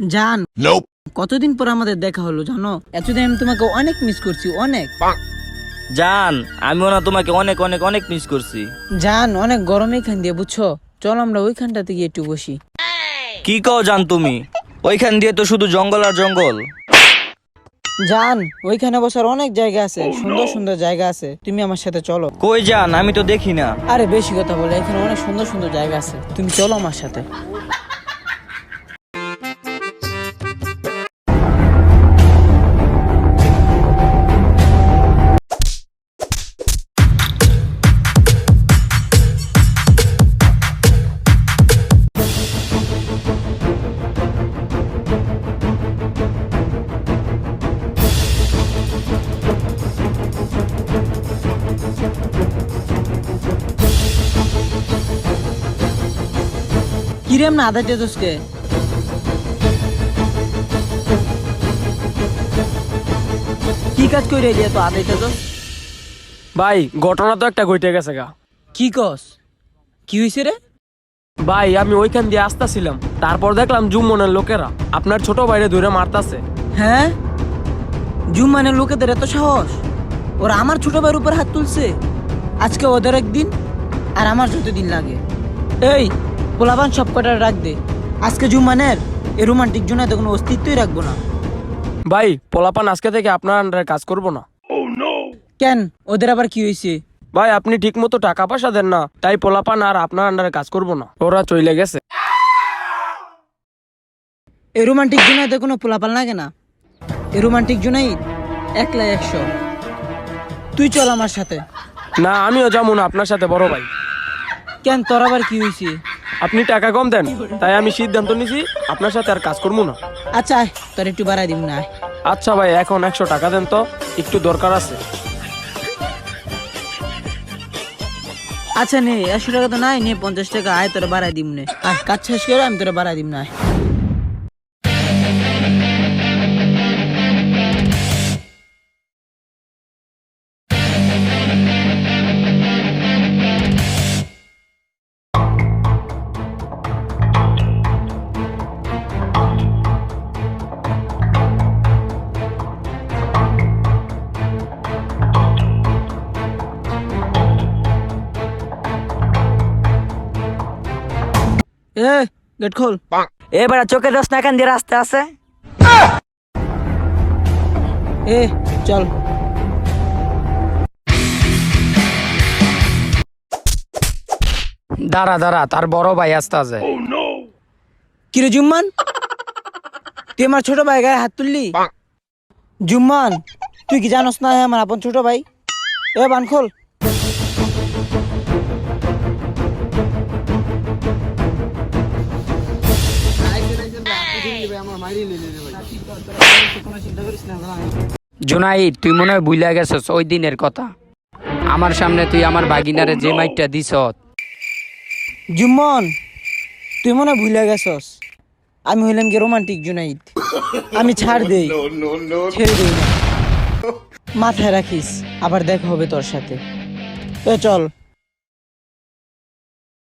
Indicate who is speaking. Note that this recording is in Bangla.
Speaker 1: জান. কতদিন পর আমাদের দেখা হলো জানো? এতদিন আমি তোমাকে অনেক মিস করছি অনেক।
Speaker 2: জান আমিও না তোমাকে অনেক অনেক অনেক মিস করছি।
Speaker 1: জান অনেক গরম এখান দিয়ে বুঝছ? চল আমরা ওইখানটাতে গিয়ে একটু বসি।
Speaker 2: কি কও জান তুমি? ওইখান দিয়ে তো শুধু জঙ্গল আর জঙ্গল।
Speaker 1: জান ওইখানে বসার অনেক জায়গা আছে সুন্দর সুন্দর জায়গা আছে। তুমি আমার সাথে চলো।
Speaker 2: কই যান আমি তো দেখি না।
Speaker 1: আরে বেশি কথা বলে এখানে অনেক সুন্দর সুন্দর জায়গা আছে। তুমি চলো আমার সাথে। কিরেম না আধার দোষকে কি কাজ করে এলি তো আধাইটা দোষ
Speaker 3: ভাই ঘটনা তো একটা ঘটে গেছে গা
Speaker 1: কি কস কি হয়েছে রে
Speaker 3: ভাই আমি ওইখান দিয়ে আসতেছিলাম তারপর দেখলাম জুমনের লোকেরা আপনার ছোট ভাইরে ধরে মারতাছে
Speaker 1: হ্যাঁ জুম মানে লোকেদের এত সাহস ওরা আমার ছোট ভাইয়ের উপর হাত তুলছে আজকে ওদের একদিন আর আমার যতদিন লাগে এই পোলাবান সব কটার রাখ দে। আজকে জুম্মানের এই রোমান্টিক জুনাতে কোনো অস্তিত্বই রাখব না।
Speaker 3: ভাই পোলাপান আজকে থেকে আপনার আন্ডারে কাজ করব না।
Speaker 1: কেন? ওদের আবার কি হয়েছে?
Speaker 3: ভাই আপনি ঠিক মতো টাকা পয়সা দেন না তাই পোলাপান আর আপনার আন্ডারে কাজ করব না। ওরা চলে গেছে।
Speaker 1: এই রোমান্টিক জুনাইতে কোনো পোলাপাল লাগে না। এই রোমান্টিক জুনাই একলা একশো। তুই চল আমার সাথে।
Speaker 3: না আমিও যাব না আপনার সাথে বড় ভাই।
Speaker 1: কেন তোর আবার কি হয়েছে?
Speaker 3: আপনি টাকা কম দেন তাই আমি সিদ্ধান্ত নিছি আপনার সাথে আর কাজ করব না।
Speaker 1: আচ্ছা তোর একটু বাড়াই দিব না
Speaker 3: আচ্ছা ভাই এখন একশো টাকা দেন তো একটু দরকার আছে।
Speaker 1: আচ্ছা নে একশো টাকা তো নাই নে পঞ্চাশ টাকা আয় তোরা বাড়াই দিব নে। আয় কাজ শেষ করে আমি তোরা বাড়াই দিব না এ গেট খোল।
Speaker 4: এবার চোখে দশ না এখান দিয়ে রাস্তা আছে?
Speaker 1: এ চল।
Speaker 5: দাঁড়া দাঁড়া তার বড় ভাই আসতে আছে।
Speaker 1: কিরে জুম্মান? তুই আমার ছোট ভাই গায়ে হাত তুললি? জুম্মান তুই কি জানোস না আমার আপন ছোট ভাই? এ বান
Speaker 5: জুনাইদ তুই মনে হয় বুইলা গেছস ওই দিনের কথা। আমার সামনে তুই আমার বাগিনারে যে মাইকটা দিছ
Speaker 1: জুম্মন তুই মনে হয় ভুলে গেছস? আমি হইলাম কি রোমান্টিক জুনাইদ। আমি ছাড় দেই। ছেড়ে দেই না। মাথায় রাখিস আবার দেখা হবে তোর সাথে। এ চল।